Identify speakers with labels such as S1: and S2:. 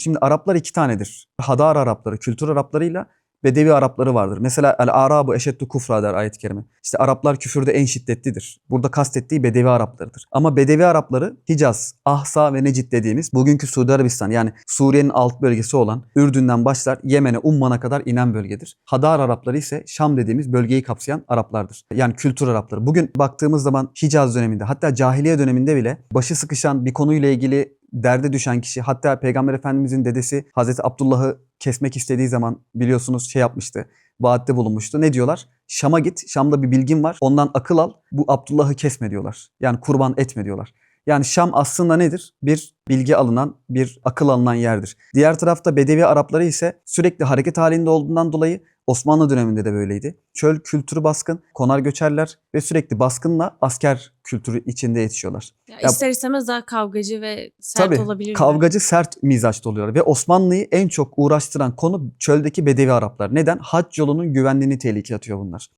S1: Şimdi Araplar iki tanedir. Hadar Arapları, kültür Araplarıyla Bedevi Arapları vardır. Mesela el Arabu eşeddu kufra der ayet-i kerime. İşte Araplar küfürde en şiddetlidir. Burada kastettiği Bedevi Araplarıdır. Ama Bedevi Arapları Hicaz, Ahsa ve Necid dediğimiz bugünkü Suudi Arabistan yani Suriye'nin alt bölgesi olan Ürdün'den başlar Yemen'e, Umman'a kadar inen bölgedir. Hadar Arapları ise Şam dediğimiz bölgeyi kapsayan Araplardır. Yani kültür Arapları. Bugün baktığımız zaman Hicaz döneminde hatta cahiliye döneminde bile başı sıkışan bir konuyla ilgili derde düşen kişi hatta Peygamber Efendimizin dedesi Hazreti Abdullah'ı kesmek istediği zaman biliyorsunuz şey yapmıştı. Vaatte bulunmuştu. Ne diyorlar? Şam'a git. Şam'da bir bilgin var. Ondan akıl al. Bu Abdullah'ı kesme diyorlar. Yani kurban etme diyorlar. Yani Şam aslında nedir? Bir bilgi alınan, bir akıl alınan yerdir. Diğer tarafta Bedevi Arapları ise sürekli hareket halinde olduğundan dolayı Osmanlı döneminde de böyleydi. Çöl kültürü baskın, konar göçerler ve sürekli baskınla asker kültürü içinde yetişiyorlar.
S2: Ya
S1: Ya-
S2: ister istemez daha kavgacı ve sert
S1: Tabii
S2: olabilirler.
S1: kavgacı sert mizaçta oluyorlar ve Osmanlı'yı en çok uğraştıran konu çöldeki Bedevi Araplar. Neden? Hac yolunun güvenliğini tehlikeye atıyor bunlar.